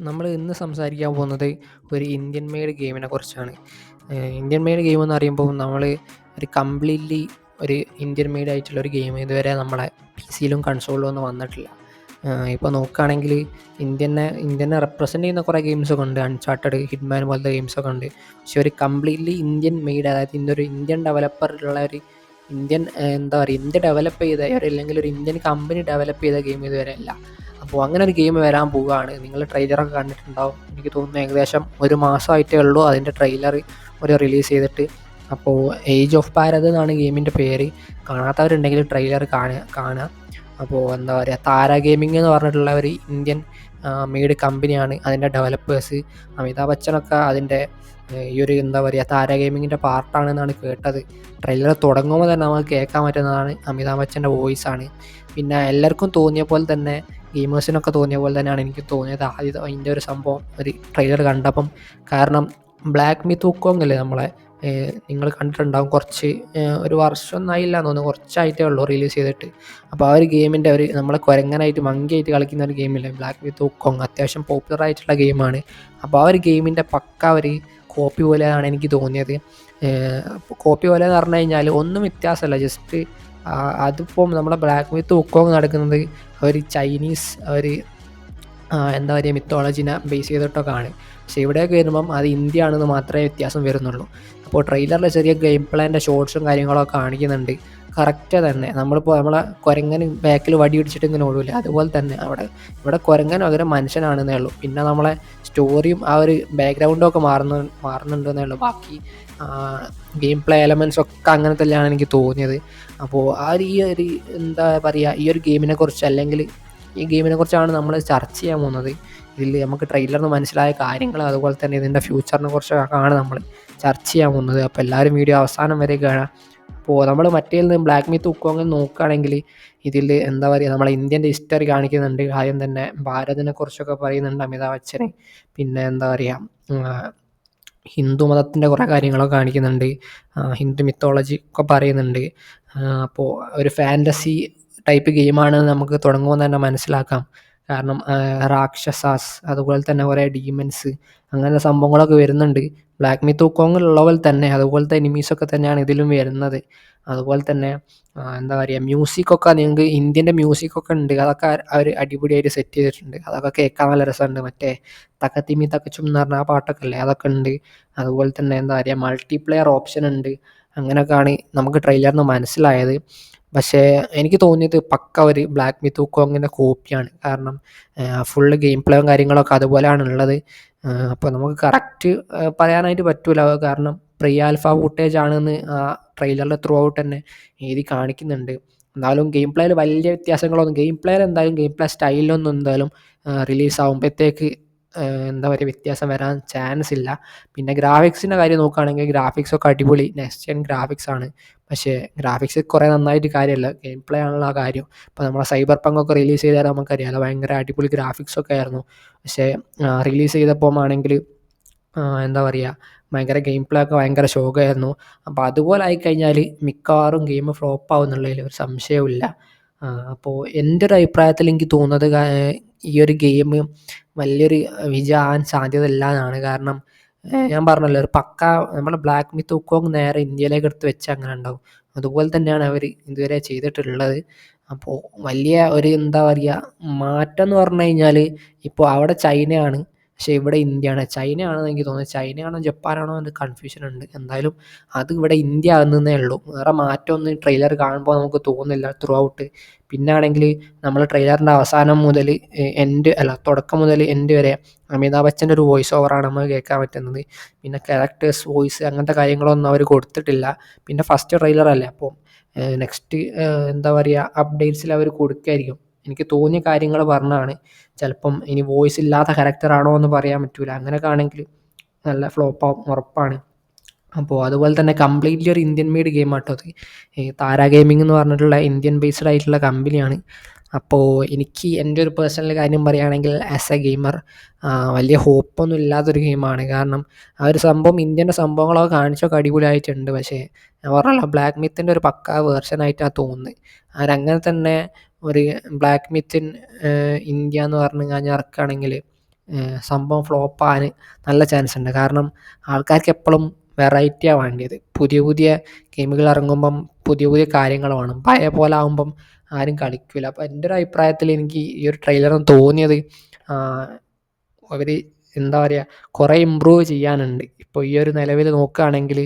നമ്മൾ ഇന്ന് സംസാരിക്കാൻ പോകുന്നത് ഒരു ഇന്ത്യൻ മെയ്ഡ് ഗെയിമിനെ കുറിച്ചാണ്. ഇന്ത്യൻ മെയ്ഡ് ഗെയിം എന്ന് പറയുമ്പോൾ നമ്മൾ ഒരു കംപ്ലീറ്റ്ലി ഒരു ഇന്ത്യൻ മെയ്ഡ് ആയിട്ടുള്ള ഒരു ഗെയിം ഇതുവരെ നമ്മളെ പി സിയിലും കൺസോളിലും ഒന്നും വന്നിട്ടില്ല. ഇപ്പോൾ നോക്കുകയാണെങ്കിൽ ഇന്ത്യനെ ഇന്ത്യനെ റെപ്രസെന്റ് ചെയ്യുന്ന കുറേ ഗെയിംസൊക്കെ ഉണ്ട്. അൺചാർട്ടഡ് ഹിറ്റ്മാൻ പോലത്തെ ഗെയിംസൊക്കെ ഉണ്ട്. പക്ഷെ ഒരു കംപ്ലീറ്റ്ലി ഇന്ത്യൻ മെയ്ഡ് അതായത് ഇന്നൊരു ഇന്ത്യൻ ഡെവലപ്പറിലുള്ള ഒരു ഇന്ത്യൻ എന്താ പറയുക ഇന്ത്യ ഡെവലപ്പ് ചെയ്ത അല്ലെങ്കിൽ ഒരു ഇന്ത്യൻ കമ്പനി ഡെവലപ്പ് ചെയ്ത ഗെയിം ഇതുവരെ അല്ല. അപ്പോൾ അങ്ങനെ ഒരു ഗെയിം വരാൻ പോവുകയാണ്. നിങ്ങൾ ട്രെയിലറൊക്കെ കണ്ടിട്ടുണ്ടാവും. എനിക്ക് തോന്നുന്നു ഏകദേശം ഒരു മാസമായിട്ടേ ഉള്ളൂ അതിന്റെ ട്രെയിലർ ഒരു റിലീസ് ചെയ്തിട്ട്. അപ്പോൾ ഏജ് ഓഫ് ഭാരത് എന്നാണ് ഗെയിമിന്റെ പേര്. കാണാത്തവരുണ്ടെങ്കിൽ ട്രെയിലർ കാണുക കാണുക. അപ്പോൾ എന്താ പറയുക താര ഗെയിമിംഗ് എന്ന് പറഞ്ഞിട്ടുള്ള ഒരു ഇന്ത്യൻ മെയ്ഡ് കമ്പനിയാണ് അതിന്റെ ഡെവലപ്പേഴ്സ് അമിതാഭ് ബച്ചനൊക്കെ അതിന്റെ ഈ ഒരു എന്താ പറയുക താര ഗെയിമിങ്ങിന്റെ പാർട്ടാണെന്നാണ് കേട്ടത്. ട്രെയിലർ തുടങ്ങുമ്പോൾ തന്നെ നമുക്ക് കേൾക്കാൻ പറ്റുന്നതാണ് അമിതാഭ് ബച്ചന്റെ വോയിസാണ് പിന്നെ എല്ലാവർക്കും തോന്നിയ പോലെ തന്നെ ഗെയിമേഴ്സിനൊക്കെ തോന്നിയ പോലെ തന്നെയാണ് എനിക്ക് തോന്നിയത് ആദ്യം അതിന്റെ ഒരു സംഭവം ഒരു ട്രെയിലർ കണ്ടപ്പം. കാരണം ബ്ലാക്ക് മീ തൂക്കോങ്ങല്ലേ നമ്മളെ? നിങ്ങൾ കണ്ടിട്ടുണ്ടാകും കുറച്ച് ഒരു വർഷം ഒന്നായില്ല എന്ന് തോന്നുന്നു. കുറച്ചായിട്ടേ ഉള്ളൂ റിലീസ് ചെയ്തിട്ട്. അപ്പോൾ ആ ഒരു ഗെയിമിന്റെ ഒരു നമ്മളെ കുരങ്ങനായിട്ട് മങ്കിയായിട്ട് കളിക്കുന്ന ഒരു ഗെയിമില്ലേ ബ്ലാക്ക് വിത്ത് തൂക്കോങ് അത്യാവശ്യം പോപ്പുലർ ആയിട്ടുള്ള ഗെയിമാണ് അപ്പോൾ ആ ഒരു ഗെയിമിന്റെ പക്ക ഒരു കോപ്പി പോലെയാണ് എനിക്ക് തോന്നിയത്. കോപ്പി പോലെ എന്ന് പറഞ്ഞു കഴിഞ്ഞാൽ ഒന്നും വ്യത്യാസമല്ല. ജസ്റ്റ് അതിപ്പം നമ്മുടെ ബ്ലാക്ക് വിത്ത് ഉക്കോങ് നടക്കുന്നത് ഒരു ചൈനീസ് ഒരു എന്താ പറയുക മിത്തോളജിനെ ബേസ് ചെയ്തിട്ടൊക്കെ ആണ് പക്ഷേ ഇവിടെയൊക്കെ വരുമ്പം അത് ഇന്ത്യ ആണെന്ന് മാത്രമേ വ്യത്യാസം വരുന്നുള്ളൂ. അപ്പോൾ ട്രെയിലറിൽ ചെറിയ ഗെയിം പ്ലാന്റെ ഷോർട്സും കാര്യങ്ങളൊക്കെ കാണിക്കുന്നുണ്ട്. കറക്റ്റ് തന്നെ. നമ്മളിപ്പോൾ നമ്മളെ കുരങ്ങന് ബാക്കിൽ വടി പിടിച്ചിട്ട് ഇങ്ങനെ ഓടില്ല അതുപോലെ തന്നെ അവിടെ. ഇവിടെ കുരങ്ങൻ പകരം മനുഷ്യനാണെന്നേ ഉള്ളൂ. പിന്നെ നമ്മളെ സ്റ്റോറിയും ആ ഒരു ബാക്ക്ഗ്രൗണ്ടും ഒക്കെ മാറുന്നു മാറുന്നുണ്ടെന്നേ ഉള്ളൂ. ബാക്കി ഗെയിം പ്ലേ എലമെൻസ് ഒക്കെ അങ്ങനെ തന്നെയാണ് എനിക്ക് തോന്നിയത്. അപ്പോൾ ആ ഒരു ഈ ഒരു എന്താ പറയുക ഈ ഒരു ഗെയിമിനെ കുറിച്ച് അല്ലെങ്കിൽ ഈ ഗെയിമിനെ കുറിച്ചാണ് നമ്മൾ ചർച്ച ചെയ്യാൻ പോകുന്നത്. ഇതിൽ നമുക്ക് ട്രെയിലറിന് മനസ്സിലായ കാര്യങ്ങൾ അതുപോലെ തന്നെ ഇതിന്റെ ഫ്യൂച്ചറിനെ കുറിച്ചൊക്കെയാണ് നമ്മൾ ചർച്ച ചെയ്യാൻ പോകുന്നത്. അപ്പോൾ എല്ലാവരും വീഡിയോ അവസാനം വരെ കാണാം. അപ്പോൾ നമ്മൾ മറ്റേ നിന്ന് ബ്ലാക്ക് മീത്ത് ഉക്കോങ്ങിൽ നോക്കുകയാണെങ്കിൽ ഇതിൽ എന്താ പറയുക നമ്മളെ ഇന്ത്യന്റെ ഹിസ്റ്ററി കാണിക്കുന്നുണ്ട്. ആദ്യം തന്നെ ഭാരതിനെ കുറിച്ചൊക്കെ പറയുന്നുണ്ട് അമിതാഭ് ബച്ചനെ. പിന്നെ എന്താ പറയുക ഹിന്ദു മതത്തിന്റെ കുറേ കാര്യങ്ങളൊക്കെ കാണിക്കുന്നുണ്ട്. ഹിന്ദു മിത്തോളജി ഒക്കെ പറയുന്നുണ്ട്. അപ്പോൾ ഒരു ഫാന്റസി ടൈപ്പ് ഗെയിമാണെന്ന് നമുക്ക് തുടങ്ങുമെന്ന് തന്നെ മനസ്സിലാക്കാം. കാരണം രാക്ഷസാസ് അതുപോലെ തന്നെ കുറേ ഡീമൻസ് അങ്ങനെ സംഭവങ്ങളൊക്കെ വരുന്നുണ്ട്. ബ്ലാക്ക് മീത്ത് ഉക്കോങ്ങിലുള്ള പോലെ തന്നെ അതുപോലത്തെ എനിമീസൊക്കെ തന്നെയാണ് ഇതിലും വരുന്നത്. അതുപോലെ തന്നെ എന്താ പറയുക മ്യൂസിക്കൊക്കെ നിങ്ങൾക്ക് ഇന്ത്യന്റെ മ്യൂസിക്കൊക്കെ ഉണ്ട്. അതൊക്കെ അവർ അടിപൊളിയായിട്ട് സെറ്റ് ചെയ്തിട്ടുണ്ട്. അതൊക്കെ കേൾക്കാൻ നല്ല രസമുണ്ട്. മറ്റേ തക്കത്തിമി തക്കച്ചും എന്ന് പറഞ്ഞ ആ പാട്ടൊക്കെ അല്ലേ അതൊക്കെ ഉണ്ട്. അതുപോലെ തന്നെ എന്താ പറയുക മൾട്ടിപ്ലെയർ ഓപ്ഷൻ ഉണ്ട്. അങ്ങനെയൊക്കെയാണ് നമുക്ക് ട്രെയിലറിന് മനസ്സിലായത്. പക്ഷേ എനിക്ക് തോന്നിയത് പക്ക ഒരു ബ്ലാക്ക് മിത്ത് ഉക്കോങ്ങിന്റെ കോപ്പിയാണ് കാരണം ഫുള്ള് ഗെയിം പ്ലേയും കാര്യങ്ങളൊക്കെ അതുപോലെയാണ് ഉള്ളത്. അപ്പോൾ നമുക്ക് കറക്റ്റ് പറയാനായിട്ട് പറ്റൂല. കാരണം പ്രീ ആൽഫ ഫുട്ടേജ് ആണെന്ന് ആ ട്രെയിലറിൽ ത്രൂ ഔട്ട് തന്നെ എഴുതി കാണിക്കുന്നുണ്ട്. എന്നാലും ഗെയിം പ്ലേയിൽ വലിയ വ്യത്യാസങ്ങളൊന്നും ഗെയിം പ്ലേയിൽ എന്തായാലും ഗെയിം പ്ലേ സ്റ്റൈലൊന്നും എന്തായാലും റിലീസ് ആകുമ്പോഴത്തേക്ക് എന്താ പറയുക വ്യത്യാസം വരാൻ ചാൻസ് ഇല്ല. പിന്നെ ഗ്രാഫിക്സിന്റെ കാര്യം നോക്കുകയാണെങ്കിൽ ഗ്രാഫിക്സ് ഒക്കെ അടിപൊളി നെക്സ്റ്റ് ജെൻ ഗ്രാഫിക്സ് ആണ്. പക്ഷേ ഗ്രാഫിക്സ് കുറേ നന്നായിട്ട് കാര്യമല്ല ഗെയിം പ്ലേ ആണല്ലോ ആ കാര്യം. ഇപ്പോൾ നമ്മളെ സൈബർ പങ്കൊക്കെ റിലീസ് ചെയ്താൽ നമുക്കറിയാമല്ലോ ഭയങ്കര അടിപൊളി ഗ്രാഫിക്സ് ഒക്കെ ആയിരുന്നു. പക്ഷേ റിലീസ് ചെയ്തപ്പോൾ ആണെങ്കിൽ എന്താ പറയുക ഭയങ്കര ഗെയിം പ്ലേ ഒക്കെ ഭയങ്കര ശോകമായിരുന്നു. അപ്പോൾ അതുപോലെ ആയിക്കഴിഞ്ഞാൽ മിക്കവാറും ഗെയിം ഫ്ലോപ്പ് ആവുന്നുള്ളതിൽ ഒരു സംശയവുമില്ല. അപ്പോൾ എന്റെ ഒരു അഭിപ്രായത്തിൽ എനിക്ക് തോന്നുന്നത് ഈ ഒരു ഗെയിം വലിയൊരു വിജയമാകാൻ സാധ്യത ഇല്ല എന്നാണ്. കാരണം ഞാൻ പറഞ്ഞല്ലോ ഒരു പക്ക നമ്മുടെ ബ്ലാക്ക് മിത്ത് ഉക്കോങ് നേരെ ഇന്ത്യയിലേക്ക് എടുത്ത് വെച്ച് അങ്ങനെ ഉണ്ടാവും. അതുപോലെ തന്നെയാണ് അവർ ഇതുവരെ ചെയ്തിട്ടുള്ളത്. അപ്പോൾ വലിയ ഒരു എന്താ പറയുക മാറ്റം എന്ന് പറഞ്ഞു കഴിഞ്ഞാൽ ഇപ്പോൾ അവിടെ ചൈനയാണ്. പക്ഷേ ഇവിടെ ഇന്ത്യയാണ്. ചൈനയാണെന്ന് എനിക്ക് തോന്നുന്നത് ചൈനയാണോ ജപ്പാനാണോ എന്ന് കൺഫ്യൂഷൻ ഉണ്ട്. എന്തായാലും അത് ഇവിടെ ഇന്ത്യ ആകുന്നതേ ഉള്ളൂ. വേറെ മാറ്റമൊന്നും ട്രെയിലർ കാണുമ്പോൾ നമുക്ക് തോന്നുന്നില്ല ത്രൂ ഔട്ട് പിന്നെ ആണെങ്കിൽ നമ്മൾ ട്രെയിലറിന്റെ അവസാനം മുതൽ എൻഡ് അല്ല തുടക്കം മുതൽ എൻഡ് വരെ അമിതാഭ് ബച്ചന്റെ ഒരു വോയിസ് ഓവറാണ് നമുക്ക് കേൾക്കാൻ പറ്റുന്നത്. പിന്നെ ക്യാരക്ടേഴ്സ് വോയിസ് അങ്ങനത്തെ കാര്യങ്ങളൊന്നും അവർ കൊടുത്തിട്ടില്ല. പിന്നെ ഫസ്റ്റ് ട്രെയിലറല്ലേ അപ്പം നെക്സ്റ്റ് എന്താ പറയുക അപ്ഡേറ്റ്സിൽ അവർ കൊടുക്കുമായിരിക്കും എനിക്ക് തോന്നിയ കാര്യങ്ങൾ പറഞ്ഞാണ് ചിലപ്പം ഇനി വോയിസ് ഇല്ലാത്ത ക്യാരക്ടറാണോ എന്ന് പറയാൻ പറ്റൂല. അങ്ങനെയൊക്കെ ആണെങ്കിൽ നല്ല ഫ്ലോപ്പ് ആവും ഉറപ്പാണ്. അപ്പോൾ അതുപോലെ തന്നെ കംപ്ലീറ്റ്ലി ഒരു ഇന്ത്യൻ മെയ്ഡ് ഗെയിം ആട്ടോ അത്. ഈ താര ഗെയിമിംഗ് എന്ന് പറഞ്ഞിട്ടുള്ള ഇന്ത്യൻ ബേസ്ഡ് ആയിട്ടുള്ള കമ്പനിയാണ് അപ്പോൾ എനിക്ക് എന്റെ ഒരു പേഴ്സണൽ കാര്യം പറയുകയാണെങ്കിൽ ആസ് എ ഗെയിമർ വലിയ ഹോപ്പൊന്നും ഇല്ലാത്തൊരു ഗെയിമാണ് കാരണം ആ ഒരു സംഭവം ഇന്ത്യന്റെ സംഭവങ്ങളൊക്കെ കാണിച്ചൊക്കെ അടിപൊളിയായിട്ടുണ്ട്. പക്ഷേ ഞാൻ പറഞ്ഞല്ലോ ബ്ലാക്ക് മിത്തിന്റെ ഒരു പക്ക വേർഷനായിട്ടാണ് തോന്നുന്നത്. അവരങ്ങനെ തന്നെ ഒരു ബ്ലാക്ക് മിത്തിൻ ഇന്ത്യ എന്ന് പറഞ്ഞു കഴിഞ്ഞാൽ ഇറക്കുകയാണെങ്കിൽ സംഭവം ഫ്ലോപ്പാകാൻ നല്ല ചാൻസ് ഉണ്ട്. കാരണം ആൾക്കാർക്ക് എപ്പോഴും വെറൈറ്റിയാണ് വേണ്ടിയത്. പുതിയ പുതിയ ഗെയിമുകൾ ഇറങ്ങുമ്പം പുതിയ പുതിയ കാര്യങ്ങൾ വേണം. പഴയ പോലെ ആകുമ്പം ആരും കളിക്കില്ല അപ്പോൾ എന്റെ ഒരു അഭിപ്രായത്തിൽ എനിക്ക് ഈ ഒരു ട്രെയിലർ തോന്നിയത് അവർ എന്താ പറയുക കുറേ ഇമ്പ്രൂവ് ചെയ്യാനുണ്ട്. ഇപ്പോൾ ഈ ഒരു നിലവിൽ നോക്കുകയാണെങ്കിൽ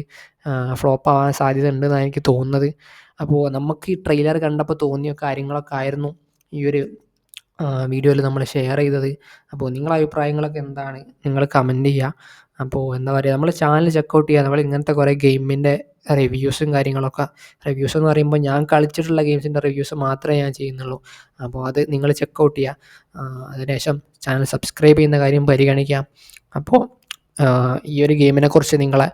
ഫ്ലോപ്പ് ആവാൻ സാധ്യത ഉണ്ടെന്നാണ് എനിക്ക് തോന്നുന്നത്. അപ്പോൾ നമുക്ക് ഈ ട്രെയിലർ കണ്ടപ്പോൾ തോന്നിയ കാര്യങ്ങളൊക്കെ ആയിരുന്നു ഈ ഒരു വീഡിയോയിൽ നമ്മൾ ഷെയർ ചെയ്തത്. അപ്പോൾ നിങ്ങളുടെ അഭിപ്രായങ്ങളൊക്കെ എന്താണ്? നിങ്ങൾ കമന്റ് ചെയ്യുക അപ്പോൾ എന്താ പറയുക നമ്മൾ ചാനൽ ചെക്കൗട്ട് ചെയ്യുക നമ്മൾ ഇങ്ങനത്തെ കുറേ ഗെയിമിന്റെ റിവ്യൂസും കാര്യങ്ങളൊക്കെ. റിവ്യൂസ് എന്ന് പറയുമ്പോൾ ഞാൻ കളിച്ചിട്ടുള്ള ഗെയിംസിന്റെ റിവ്യൂസ് മാത്രമേ ഞാൻ ചെയ്യുന്നുള്ളൂ. അപ്പോൾ അത് നിങ്ങൾ ചെക്കൗട്ട് ചെയ്യുക അതിനുശേഷം ചാനൽ സബ്സ്ക്രൈബ് ചെയ്യുന്ന കാര്യം പരിഗണിക്കാം. അപ്പോൾ ഈ ഒരു ഗെയിമിനെ കുറിച്ച് നിങ്ങളെ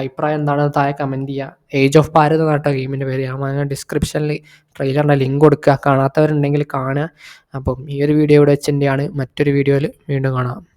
അഭിപ്രായം എന്താണെന്ന് താഴെ കമന്റ് ചെയ്യുക ഏജ് ഓഫ് ഭാരത് നാട്ട ഗെയിമിന്റെ പേര്. ഞാൻ ഡിസ്ക്രിപ്ഷനിൽ ട്രെയിലറിന്റെ ലിങ്ക് കൊടുക്കുക. കാണാത്തവരുണ്ടെങ്കിൽ കാണുക. അപ്പം ഈ ഒരു വീഡിയോ ഇവിടെ വെച്ചിന്റെയാണ് മറ്റൊരു വീഡിയോയിൽ വീണ്ടും കാണാം.